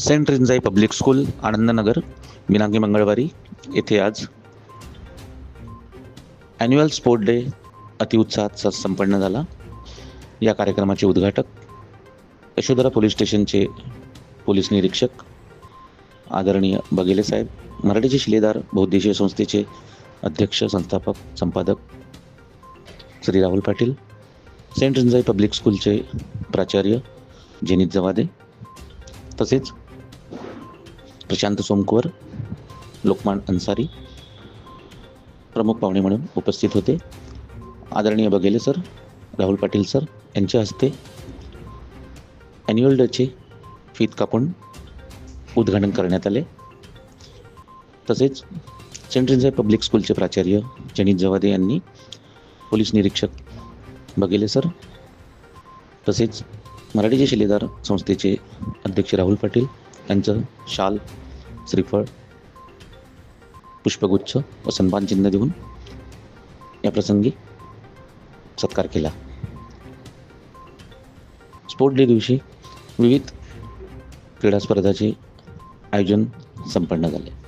Saint Rinjai public school Anandnagar दिनांकी मंगळवारी. येथे आज ॲन्युअल स्पोर्ट डे अतिउत्साहात स- संपन्न झाला. या कार्यक्रमाचे उद्घाटक यशोधरा पोलीस स्टेशनचे पोलीस निरीक्षक आदरणीय बघेले साहेब मराठीचे शिलेदार बहुद्देशीय संस्थेचे अध्यक्ष संस्थापक संपादक श्री राहुल पाटील सेंट रिंजाई पब्लिक स्कूलचे प्राचार्य जेनित जवादे तसेच प्रशांत सोमकुवर लोकमान अन्सारी प्रमुख पाहुणे म्हणून उपस्थित होते. आदरणीय बघेले सर राहुल पाटील सर यांच्या हस्ते ॲन्युअल डेचे फीत कापून उद्घाटन करण्यात आले. तसेच सेंट रिन्झाय पब्लिक स्कूलचे प्राचार्य जनित जवादे यांनी पोलीस निरीक्षक बघेले सर तसेच मराठीचे शिलेदार संस्थेचे अध्यक्ष राहुल पाटील यांचं शाल श्रीफळ पुष्पगुच्छ व सन्मान चिन्ह देऊन या प्रसंगी सत्कार केला. स्पोर्ट डे दिवशी विविध क्रीडा स्पर्धाचे आयोजन संपन्न झाले.